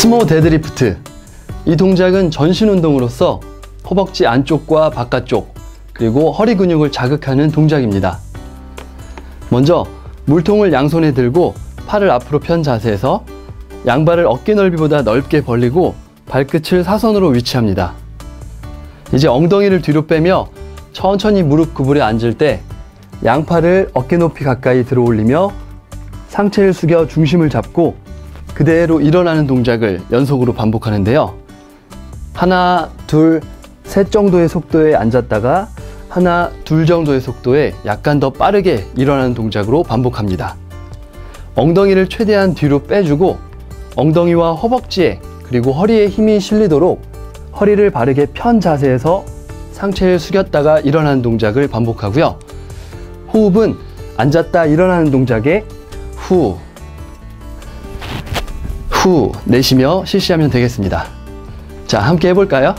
스모 데드리프트. 이 동작은 전신 운동으로서 허벅지 안쪽과 바깥쪽, 그리고 허리 근육을 자극하는 동작입니다. 먼저 물통을 양손에 들고 팔을 앞으로 편 자세에서 양발을 어깨 넓이보다 넓게 벌리고 발끝을 사선으로 위치합니다. 이제 엉덩이를 뒤로 빼며 천천히 무릎 구부려 앉을 때 양팔을 어깨 높이 가까이 들어 올리며 상체를 숙여 중심을 잡고 그대로 일어나는 동작을 연속으로 반복하는데요. 하나, 둘, 셋 정도의 속도에 앉았다가 하나, 둘 정도의 속도에 약간 더 빠르게 일어나는 동작으로 반복합니다. 엉덩이를 최대한 뒤로 빼주고 엉덩이와 허벅지에 그리고 허리에 힘이 실리도록 허리를 바르게 편 자세에서 상체를 숙였다가 일어나는 동작을 반복하고요. 호흡은 앉았다 일어나는 동작에 후, 후 내쉬며 실시하면 되겠습니다. 자, 함께 해볼까요?